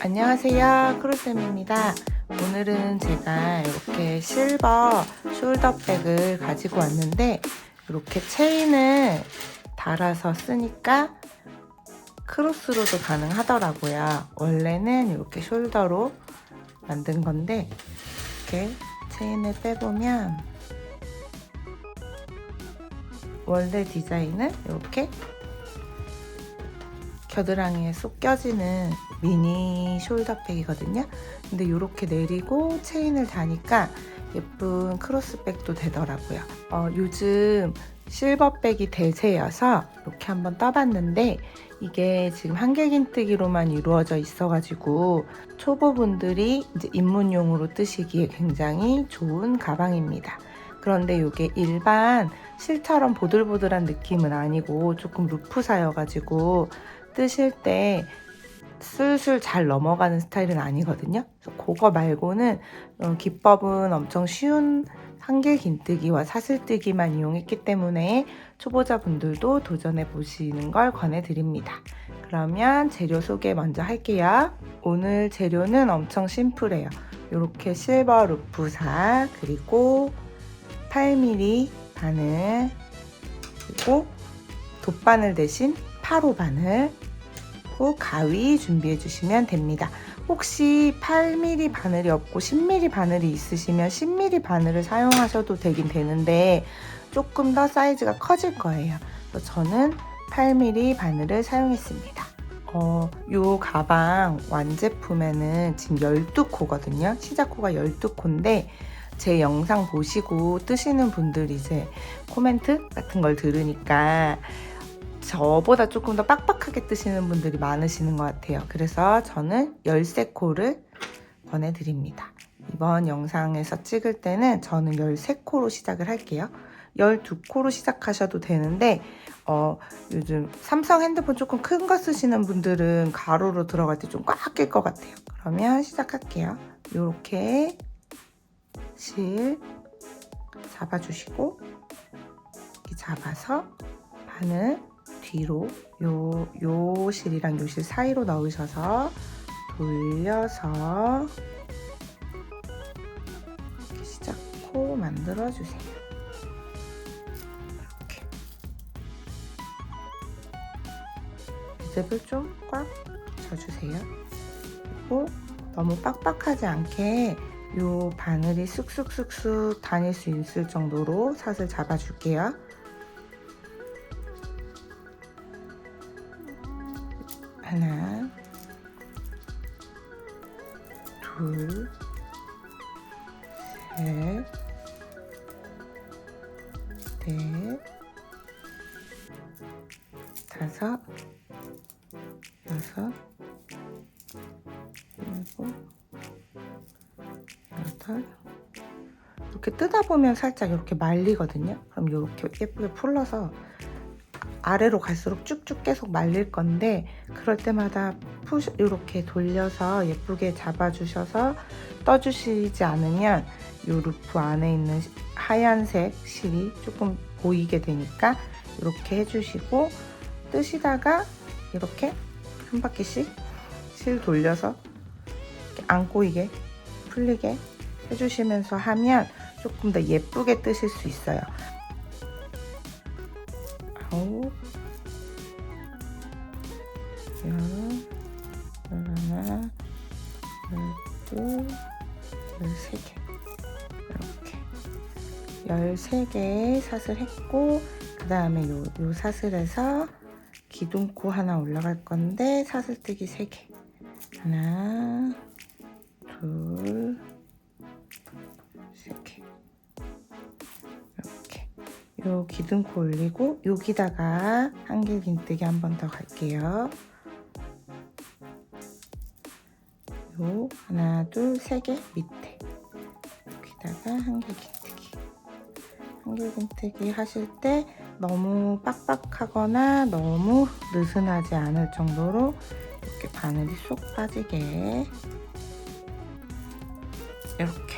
안녕하세요. 크루쌤입니다. 오늘은 제가 이렇게 실버 숄더백을 가지고 왔는데 이렇게 체인을 달아서 쓰니까 크로스로도 가능하더라고요. 원래는 이렇게 숄더로 만든 건데 이렇게 체인을 빼보면 원래 디자인은 이렇게 겨드랑이에 쏙 껴지는 미니 숄더백이거든요. 근데 이렇게 내리고 체인을 다니까 예쁜 크로스백도 되더라고요. 어, 요즘 실버백이 대세여서 이렇게 한번 떠봤는데 이게 지금 한길긴뜨기로만 이루어져 있어가지고 초보분들이 이제 입문용으로 뜨시기에 굉장히 좋은 가방입니다. 그런데 이게 일반 실처럼 보들보들한 느낌은 아니고 조금 루프사여가지고 뜨실 때 술술 잘 넘어가는 스타일은 아니거든요. 그래서 그거 말고는 어, 기법은 엄청 쉬운 한길 긴뜨기와 사슬뜨기만 이용했기 때문에 초보자분들도 도전해 보시는 걸 권해드립니다. 그러면 재료 소개 먼저 할게요. 오늘 재료는 엄청 심플해요. 이렇게 실버 루프사 그리고 8mm 바늘 그리고 돗바늘 대신 8호 바늘 그리고 가위 준비해 주시면 됩니다. 혹시 8mm 바늘이 없고 10mm 바늘이 있으시면 10mm 바늘을 사용하셔도 되긴 되는데 조금 더 사이즈가 커질 거예요. 그래서 저는 8mm 바늘을 사용했습니다. 어, 요 가방 완제품에는 지금 12코거든요. 시작코가 12코인데 제 영상 보시고 뜨시는 분들 이제 코멘트 같은 걸 들으니까 저보다 조금 더 빡빡하게 뜨시는 분들이 많으시는 것 같아요. 그래서 저는 13코를 권해드립니다. 이번 영상에서 찍을 때는 저는 13코로 시작을 할게요. 12코로 시작하셔도 되는데 어, 요즘 삼성 핸드폰 조금 큰 거 쓰시는 분들은 가로로 들어갈 때 좀 꽉 낄 것 같아요. 그러면 시작할게요. 이렇게 실 잡아주시고 이렇게 잡아서 바늘 뒤로 요, 요 실이랑 요실 사이로 넣으셔서 돌려서 이렇게 시작 코 만들어 주세요. 이렇게 비집을 좀 꽉 져주세요. 그리고 너무 빡빡하지 않게 요 바늘이 쑥쑥쑥쑥 다닐 수 있을 정도로 사슬 잡아줄게요. 살짝 이렇게 말리거든요. 그럼 이렇게 예쁘게 풀러서 아래로 갈수록 쭉쭉 계속 말릴 건데 그럴 때마다 푸시 이렇게 돌려서 예쁘게 잡아주셔서 떠주시지 않으면 이 루프 안에 있는 하얀색 실이 조금 보이게 되니까 이렇게 해주시고 뜨시다가 이렇게 한 바퀴씩 실 돌려서 안 꼬이게 풀리게 해주시면서 하면 조금 더 예쁘게 뜨실 수 있어요. 아홉, 열, 열하나, 열둘, 열세 개. 이렇게 열세 개의 사슬 했고 그 다음에 요, 요 사슬에서 기둥코 하나 올라갈 건데 사슬뜨기 세 개. 하나, 둘, 요 기둥코 올리고 여기다가 한길 긴뜨기 한 번 더 갈게요. 요 하나 둘 세 개 밑에. 여기다가 한길 긴뜨기. 한길 긴뜨기 하실 때 너무 빡빡하거나 너무 느슨하지 않을 정도로 이렇게 바늘이 쏙 빠지게. 이렇게.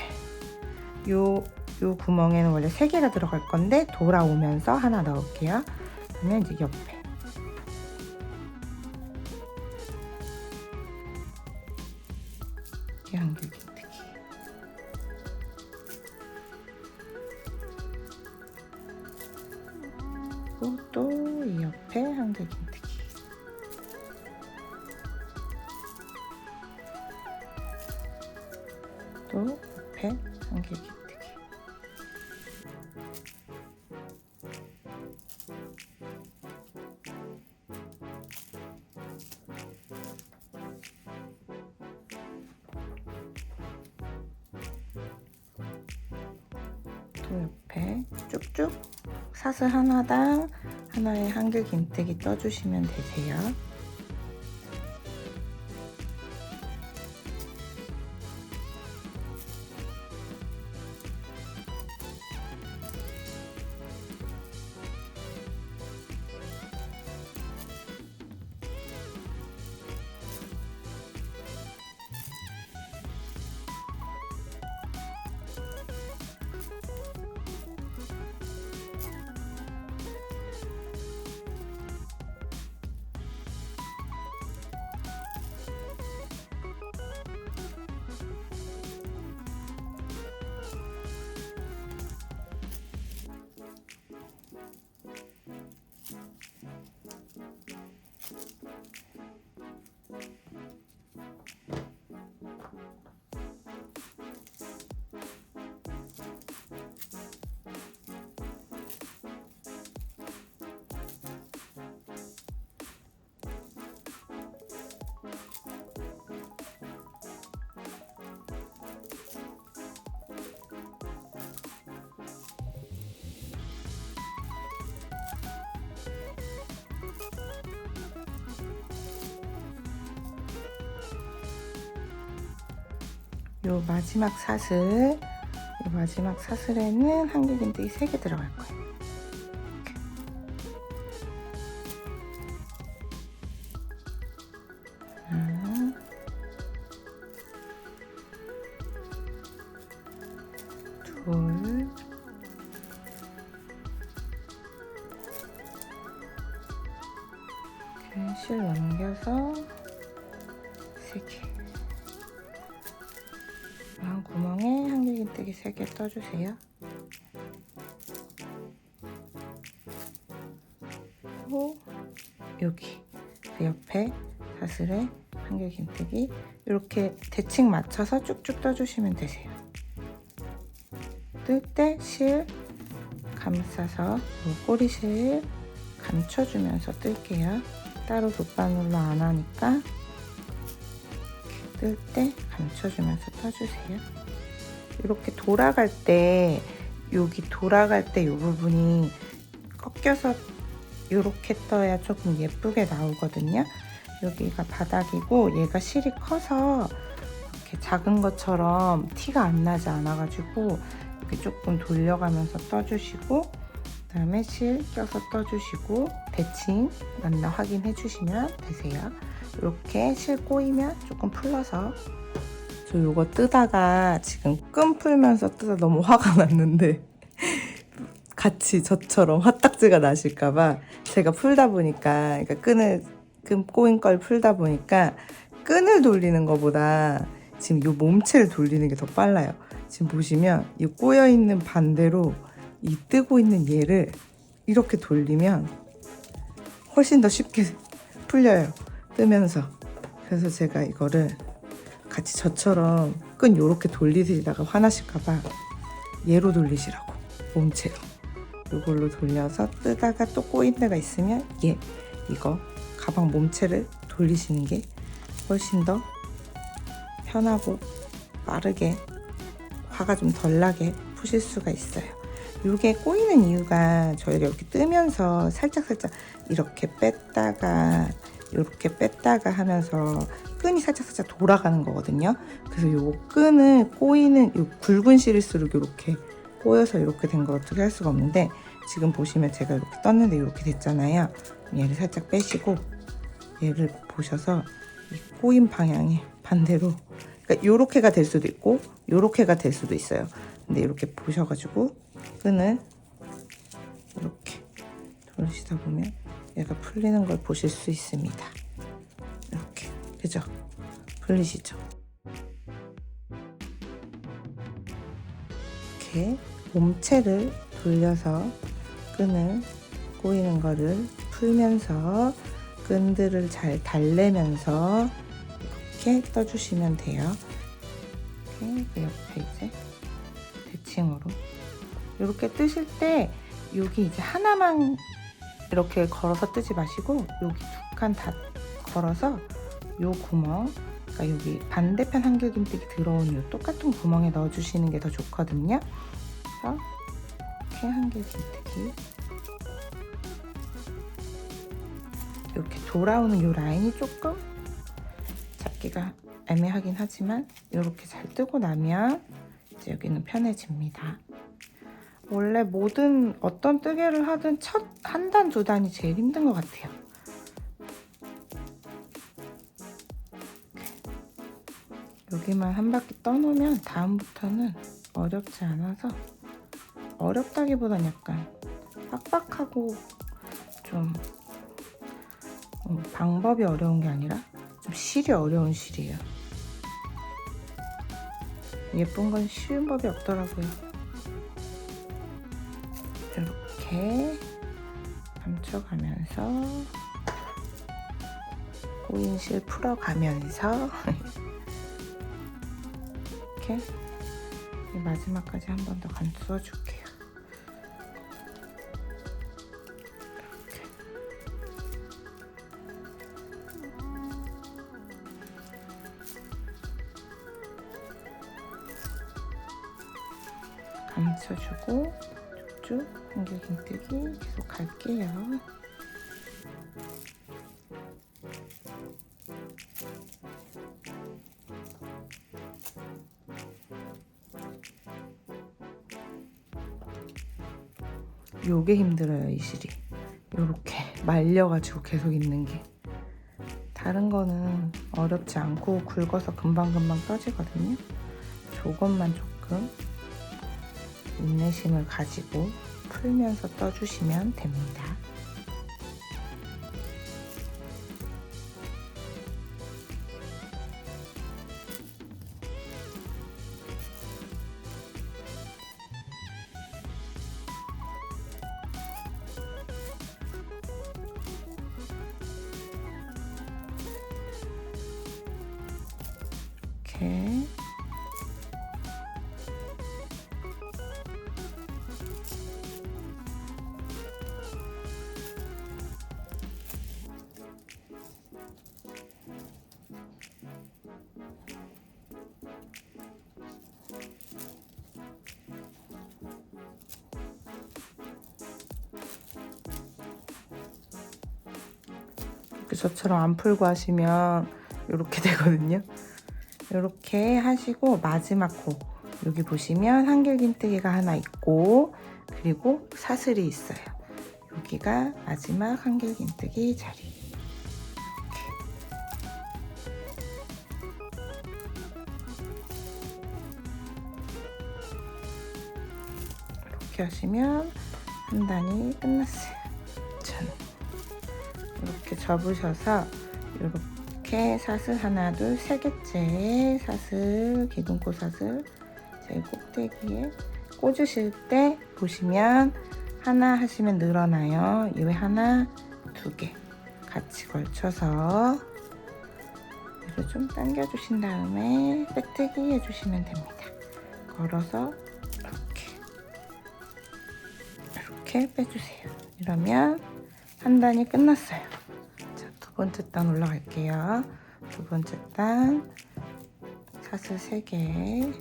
요, 요 구멍에는 원래 3개가 들어갈 건데 돌아오면서 하나 넣을게요. 그러면 이제 옆에 옆에 쭉쭉 사슬 하나당 하나에 한길 긴뜨기 떠주시면 되세요. 요 마지막 사슬, 요 마지막 사슬에는 한길 긴뜨기 3개 들어갈 거예요. 한길긴뜨기 3개 떠주세요. 그리고 여기 그 옆에 사슬에 한길 긴뜨기 이렇게 대칭 맞춰서 쭉쭉 떠주시면 되세요. 뜰 때 실 감싸서 요 꼬리실 감춰주면서 뜰게요. 따로 돗바늘로 안 하니까 뜰 때 감춰주면서 떠주세요. 이렇게 돌아갈 때 여기 돌아갈 때 이 부분이 꺾여서 이렇게 떠야 조금 예쁘게 나오거든요. 여기가 바닥이고 얘가 실이 커서 이렇게 작은 것처럼 티가 안 나지 않아가지고 이렇게 조금 돌려가면서 떠주시고 그다음에 실 껴서 떠주시고 대칭 맞나 확인해 주시면 되세요. 이렇게 실 꼬이면 조금 풀러서 저 이거 뜨다가 지금 끈 풀면서 뜨다 너무 화가 났는데 같이 저처럼 화딱지가 나실까봐 제가 풀다 보니까 그러니까 끈을 끈 꼬인 걸 풀다 보니까 끈을 돌리는 것보다 지금 이 몸체를 돌리는 게 더 빨라요. 지금 보시면 이 꼬여 있는 반대로 이 뜨고 있는 얘를 이렇게 돌리면 훨씬 더 쉽게 풀려요. 뜨면서 그래서 제가 이거를 같이 저처럼 끈 요렇게 돌리시다가 화나실까봐 얘로 돌리시라고 몸체로 이걸로 돌려서 뜨다가 또 꼬인 데가 있으면 얘 이거 가방 몸체를 돌리시는 게 훨씬 더 편하고 빠르게 화가 좀 덜 나게 푸실 수가 있어요. 이게 꼬이는 이유가 저희가 이렇게 뜨면서 살짝살짝 이렇게 뺐다가 이렇게 뺐다가 하면서 끈이 살짝살짝 돌아가는 거거든요. 그래서 요 끈을 꼬이는 요 굵은 실일수록 이렇게 꼬여서 이렇게 된거 어떻게 할 수가 없는데 지금 보시면 제가 이렇게 떴는데 이렇게 됐잖아요. 얘를 살짝 빼시고 얘를 보셔서 이 꼬인 방향에 반대로 그러니까 요렇게가 될 수도 있고 요렇게가 될 수도 있어요. 근데 이렇게 보셔가지고 끈을 이렇게 돌리시다 보면 얘가 풀리는 걸 보실 수 있습니다. 그죠? 풀리시죠? 이렇게 몸체를 돌려서 끈을 꼬이는 거를 풀면서 끈들을 잘 달래면서 이렇게 떠주시면 돼요. 이렇게 그 옆에 이제 대칭으로 이렇게 뜨실 때 여기 이제 하나만 이렇게 걸어서 뜨지 마시고 여기 두 칸 다 걸어서 요 구멍 그러니까 여기 반대편 한길김뜨기 들어온 요 똑같은 구멍에 넣어주시는 게 더 좋거든요. 그래서 이렇게 한길김뜨기 이렇게 돌아오는 요 라인이 조금 잡기가 애매하긴 하지만 이렇게 잘 뜨고 나면 이제 여기는 편해집니다. 원래 모든 어떤 뜨개를 하든 첫 한 단 두 단이 제일 힘든 것 같아요. 여기만 한 바퀴 떠놓으면 다음부터는 어렵지 않아서 어렵다기보단 약간 빡빡하고 좀 음, 방법이 어려운 게 아니라 좀 실이 어려운 실이에요. 예쁜 건 쉬운 법이 없더라고요. 이렇게 감춰가면서 꼬인 실 풀어가면서 이렇게 마지막까지 한 번 더 감싸 줄게요. 감춰주고 쭉 한길긴뜨기 계속 갈게요. 요게 힘들어요 이 실이. 요렇게 말려가지고 계속 있는 게. 다른 거는 어렵지 않고 굵어서 금방금방 떠지거든요. 저것만 조금 인내심을 가지고 풀면서 떠주시면 됩니다 이렇게 이렇게 저처럼 안 풀고 하시면 이렇게 되거든요. 이렇게 하시고 마지막 코 여기 보시면 한길긴뜨기가 하나 있고 그리고 사슬이 있어요. 여기가 마지막 한길긴뜨기 자리. 이렇게. 이렇게 하시면 한 단이 끝났어요. 전 이렇게 접으셔서 이렇게 이렇게 사슬 하나 둘 세 개째 사슬 기둥코 사슬 제 꼭대기에 꽂으실 때 보시면 하나 하시면 늘어나요. 이외 하나 두 개 같이 걸쳐서 위로 좀 당겨 주신 다음에 빼뜨기 해주시면 됩니다. 걸어서 이렇게 이렇게 빼주세요. 이러면 한 단이 끝났어요. 두 번째 단 올라갈게요. 두 번째 단. 사슬 3개.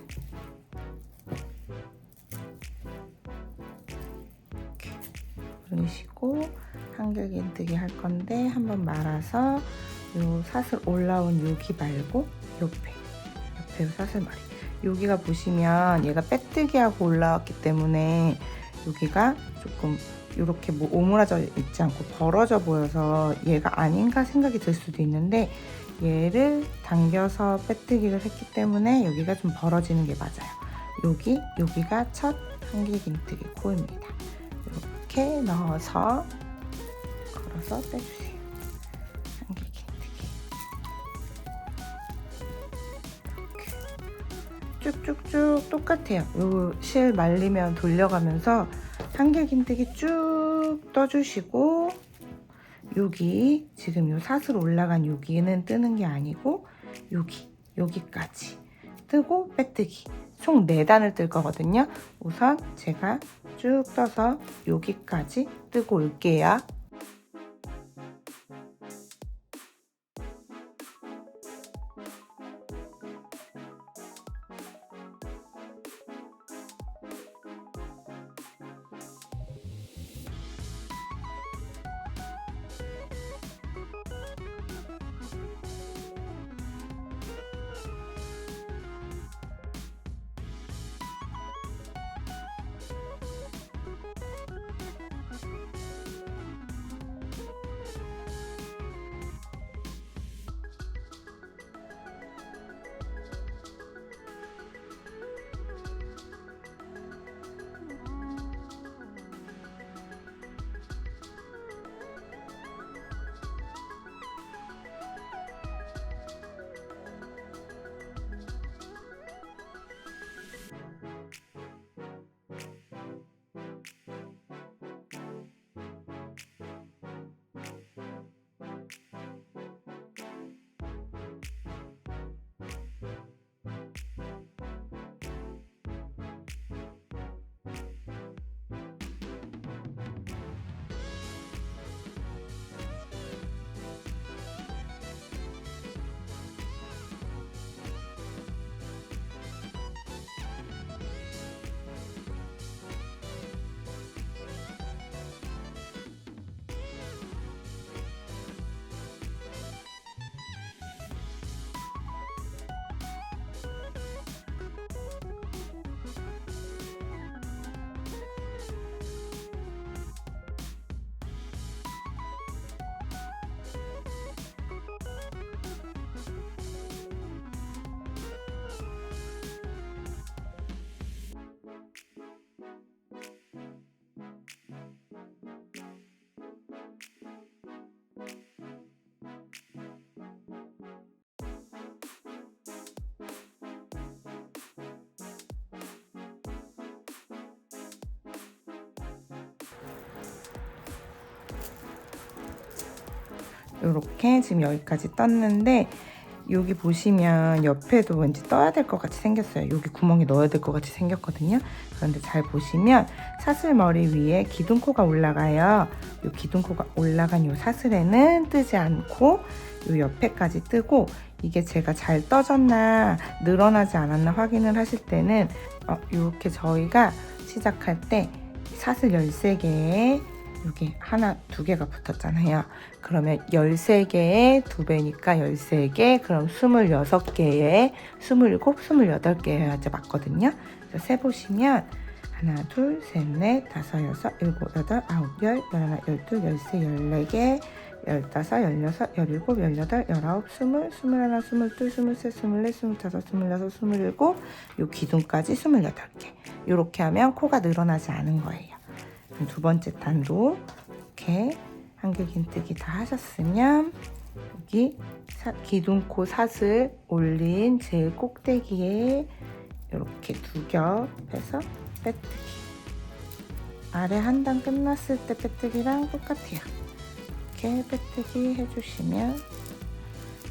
이렇게 올리시고 한길긴뜨기 할 건데 한번 말아서 요 사슬 올라온 여기 말고 옆에. 옆에 요 사슬 말이. 여기가 보시면 얘가 빼뜨기 하고 올라왔기 때문에 여기가 조금 이렇게 뭐 오므라져 있지 않고 벌어져 보여서 얘가 아닌가 생각이 들 수도 있는데 얘를 당겨서 빼뜨기를 했기 때문에 여기가 좀 벌어지는 게 맞아요. 여기, 여기가 첫 한길긴뜨기 코입니다. 이렇게 넣어서 걸어서 빼주세요. 한길긴뜨기. 쭉쭉쭉 똑같아요. 요 실 말리면 돌려가면서 한길긴뜨기 쭉 떠주시고 여기 지금 요 사슬 올라간 여기는 뜨는 게 아니고 여기 여기까지 뜨고 빼뜨기 총 4단을 뜰 거거든요. 우선 제가 쭉 떠서 여기까지 뜨고 올게요. 이렇게 지금 여기까지 떴는데 여기 보시면 옆에도 왠지 떠야 될 것 같이 생겼어요. 여기 구멍에 넣어야 될 것 같이 생겼거든요. 그런데 잘 보시면 사슬머리 위에 기둥코가 올라가요. 이 기둥코가 올라간 이 사슬에는 뜨지 않고 이 옆에까지 뜨고 이게 제가 잘 떠졌나 늘어나지 않았나 확인을 하실 때는 어, 이렇게 저희가 시작할 때 사슬 13개에 여기 하나, 두 개가 붙었잖아요. 그러면 13개에 두 배니까 13개, 그럼 26개에 27, 28개 해야지 맞거든요. 그래서 세보시면 하나, 둘, 셋, 넷, 다섯, 여섯, 일곱, 여덟, 아홉, 열, 열하나, 열둘, 열세, 열네 개, 열다섯, 열여섯, 열일곱, 열여덟, 열아홉, 스물, 스물하나, 스물둘, 스물셋, 스물넷, 스물다섯, 스물여섯, 스물일곱, 요 기둥까지 스물여덟 개. 이렇게 하면 코가 늘어나지 않은 거예요. 두 번째 단도 이렇게 한길긴뜨기 다 하셨으면 여기 사- 기둥코 사슬 올린 제일 꼭대기에 이렇게 두 겹 해서 빼뜨기. 아래 한 단 끝났을 때 빼뜨기랑 똑같아요. 이렇게 빼뜨기 해주시면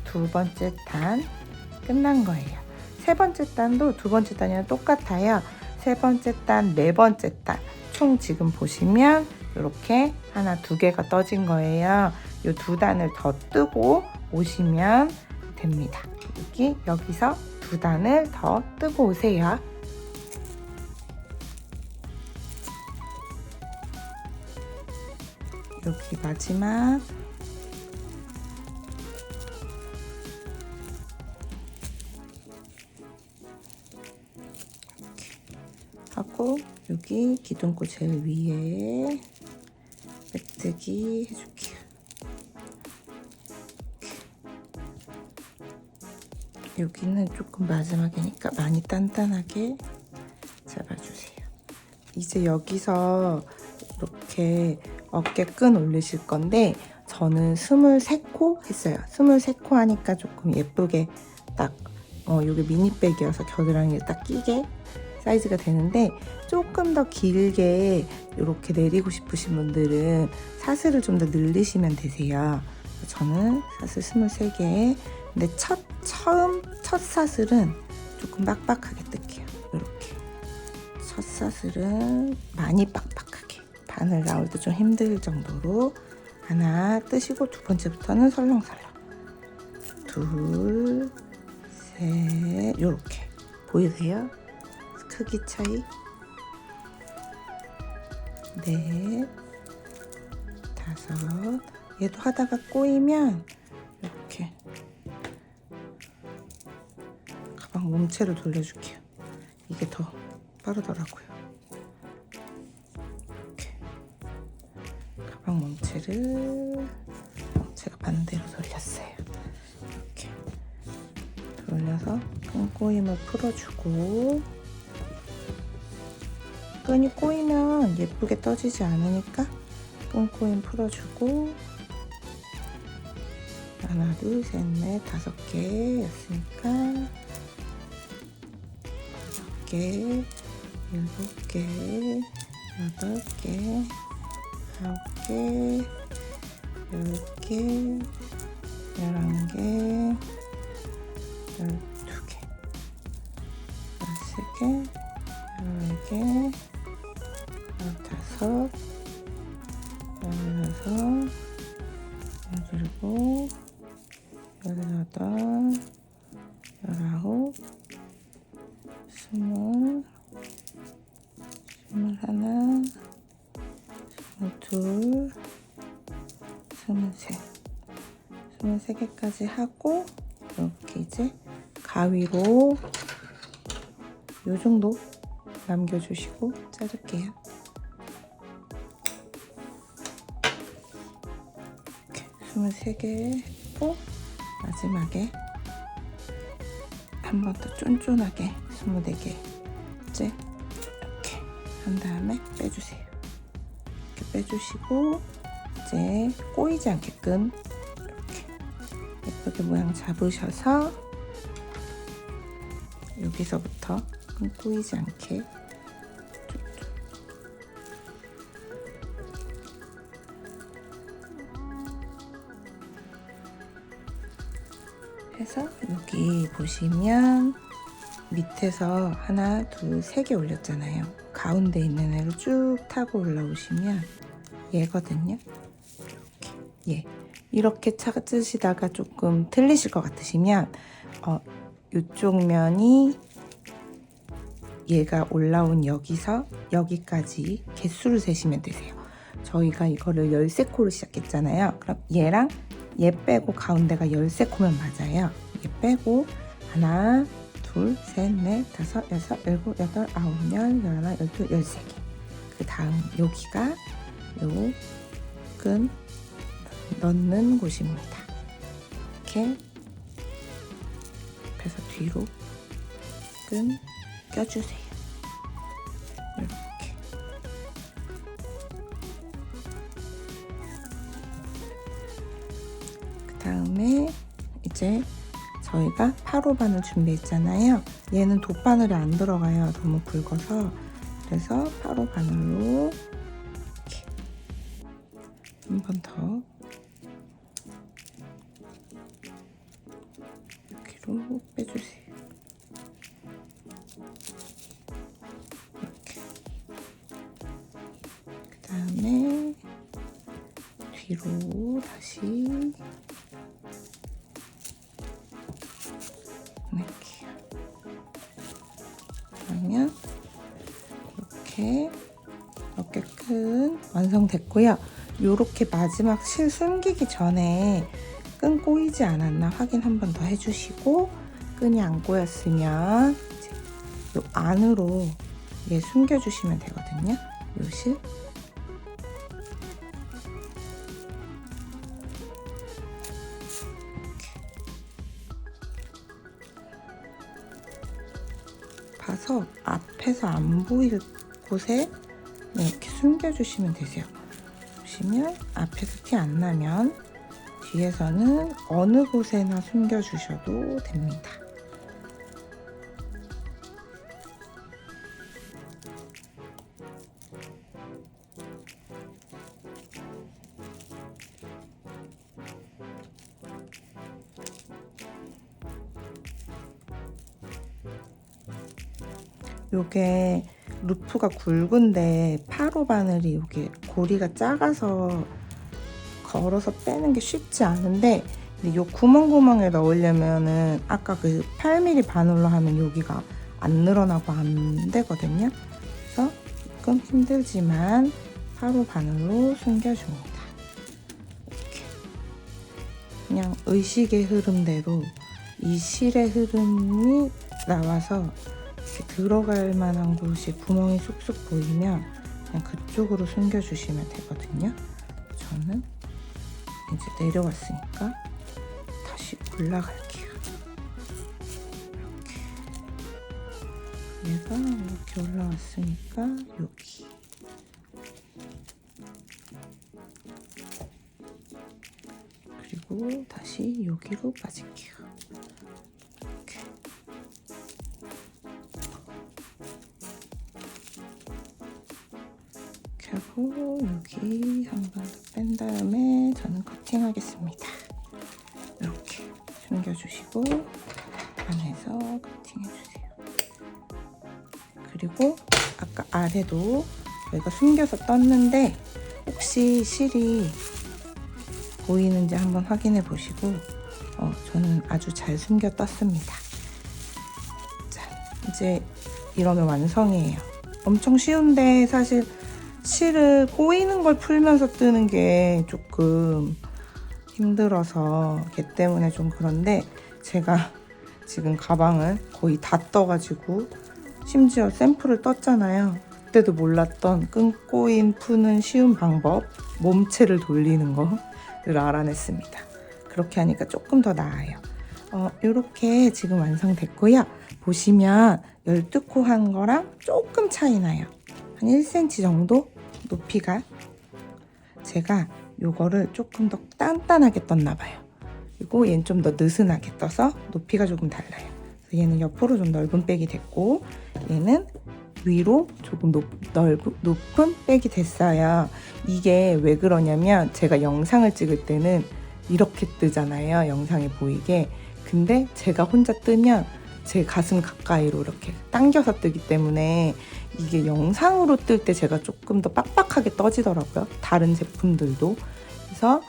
두 번째 단 끝난 거예요. 세 번째 단도 두 번째 단이랑 똑같아요. 세 번째 단, 네 번째 단 총 지금 보시면 이렇게 하나 두 개가 떠진 거예요. 이 두 단을 더 뜨고 오시면 됩니다. 여기 여기서 두 단을 더 뜨고 오세요. 여기 마지막 하고 여기 기둥코 제일 위에 빼뜨기 해줄게요. 여기는 조금 마지막이니까 많이 단단하게 잡아주세요. 이제 여기서 이렇게 어깨 끈 올리실 건데 저는 23코 했어요. 23코 하니까 조금 예쁘게 딱 어, 이게 미니백이어서 겨드랑이에 딱 끼게 사이즈가 되는데 조금 더 길게 이렇게 내리고 싶으신 분들은 사슬을 좀 더 늘리시면 되세요. 저는 사슬 23개. 근데 첫 처음 첫 사슬은 조금 빡빡하게 뜰게요. 이렇게 첫 사슬은 많이 빡빡하게 바늘 나올 때 좀 힘들 정도로 하나 뜨시고 두 번째부터는 설렁설렁 둘, 셋 요렇게 보이세요? 크기 차이? 넷 다섯. 얘도 하다가 꼬이면 이렇게 가방 몸체를 돌려줄게요. 이게 더 빠르더라고요. 이렇게 가방 몸체를 제가 반대로 돌렸어요. 이렇게 돌려서 끈 꼬임을 풀어주고 끈이 꼬이면 예쁘게 떠지지 않으니까 끈꼬임 풀어주고. 하나 둘 셋 넷 다섯 개였으니까 다섯 개 일곱 개 여덟 개 아홉 개 열 개 열한 개 3개까지 하고 이렇게 이제 가위로 이 정도 남겨주시고 자를게요. 이렇게 23개 했고 마지막에 한 번 더 쫀쫀하게 24개 이제 이렇게 한 다음에 빼주세요. 이렇게 빼주시고 이제 꼬이지 않게끔 예쁘게 모양 잡으셔서 여기서부터 끈 꼬이지 않게 해서 여기 보시면 밑에서 하나, 둘, 세 개 올렸잖아요. 가운데 있는 애를 쭉 타고 올라오시면 얘거든요. 이렇게 얘. 이렇게 찾으시다가 조금 틀리실 것 같으시면 어, 이쪽 면이 얘가 올라온 여기서 여기까지 개수를 세시면 되세요. 저희가 이거를 13코를 시작했잖아요. 그럼 얘랑 얘 빼고 가운데가 13코면 맞아요. 얘 빼고 하나, 둘, 셋, 넷, 다섯, 여섯, 일곱, 여덟, 아홉, 열, 열하나, 열두, 열세 개. 그 다음 여기가 요 끈 넣는 곳입니다. 이렇게 그래서 뒤로 끈 껴주세요. 이렇게. 그 다음에 이제 저희가 파로바늘 준비했잖아요. 얘는 돗바늘이 안 들어가요. 너무 굵어서. 그래서 파로바늘로 이렇게 한번 더 뒤로 다시 이렇게. 그러면 이렇게 어깨끈 완성됐고요. 이렇게 마지막 실 숨기기 전에 끈 꼬이지 않았나 확인 한 번 더 해주시고 끈이 안 꼬였으면 이제 요 안으로 얘 숨겨주시면 되거든요. 요 실. 보일 곳에 네, 이렇게 숨겨주시면 되세요. 보시면 앞에서 티 안 나면 뒤에서는 어느 곳에나 숨겨주셔도 됩니다. 요게 루프가 굵은데 8호 바늘이 요게 고리가 작아서 걸어서 빼는 게 쉽지 않은데 근데 요 구멍구멍에 넣으려면은 아까 그 8mm 바늘로 하면 여기가 안 늘어나고 안 되거든요. 그래서 조금 힘들지만 8호 바늘로 숨겨줍니다. 이렇게 그냥 의식의 흐름대로 이 실의 흐름이 나와서 이렇게 들어갈 만한 곳이 구멍이 쑥쑥 보이면 그냥 그쪽으로 숨겨주시면 되거든요. 저는 이제 내려왔으니까 다시 올라갈게요. 이렇게 얘가 이렇게 올라왔으니까 여기 그리고 다시 여기로 빠질게요. 하고 여기 한 번 더 뺀 다음에 저는 커팅하겠습니다. 이렇게 숨겨주시고 안에서 커팅해주세요. 그리고 아까 아래도 저희가 숨겨서 떴는데 혹시 실이 보이는지 한번 확인해 보시고 어, 저는 아주 잘 숨겨 떴습니다. 자, 이제 이러면 완성이에요. 엄청 쉬운데 사실 실을 꼬이는 걸 풀면서 뜨는 게 조금 힘들어서 걔 때문에 좀 그런데 제가 지금 가방을 거의 다 떠가지고 심지어 샘플을 떴잖아요. 그때도 몰랐던 끈 꼬인 푸는 쉬운 방법 몸체를 돌리는 거를 알아냈습니다. 그렇게 하니까 조금 더 나아요. 어, 이렇게 지금 완성됐고요. 보시면 12코 한 거랑 조금 차이 나요. 한 1cm 정도 높이가 제가 요거를 조금 더 단단하게 떴나 봐요. 그리고 얘는 좀 더 느슨하게 떠서 높이가 조금 달라요. 얘는 옆으로 좀 넓은 백이 됐고 얘는 위로 조금 높, 넓, 높은 백이 됐어요. 이게 왜 그러냐면 제가 영상을 찍을 때는 이렇게 뜨잖아요. 영상에 보이게. 근데 제가 혼자 뜨면 제 가슴 가까이로 이렇게 당겨서 뜨기 때문에 이게 영상으로 뜰 때 제가 조금 더 빡빡하게 떠지더라고요. 다른 제품들도. 그래서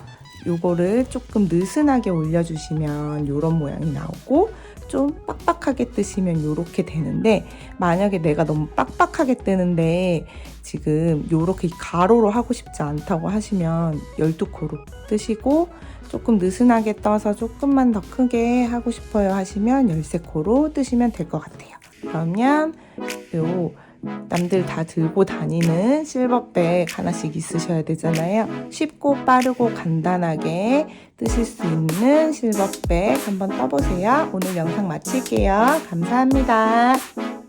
요거를 조금 느슨하게 올려주시면 요런 모양이 나오고 좀 빡빡하게 뜨시면 요렇게 되는데 만약에 내가 너무 빡빡하게 뜨는데 지금 요렇게 가로로 하고 싶지 않다고 하시면 12코로 뜨시고 조금 느슨하게 떠서 조금만 더 크게 하고 싶어요 하시면 13코로 뜨시면 될 것 같아요. 그러면 요 남들 다 들고 다니는 실버백 하나씩 있으셔야 되잖아요. 쉽고 빠르고 간단하게 뜨실 수 있는 실버백 한번 떠보세요. 오늘 영상 마칠게요. 감사합니다.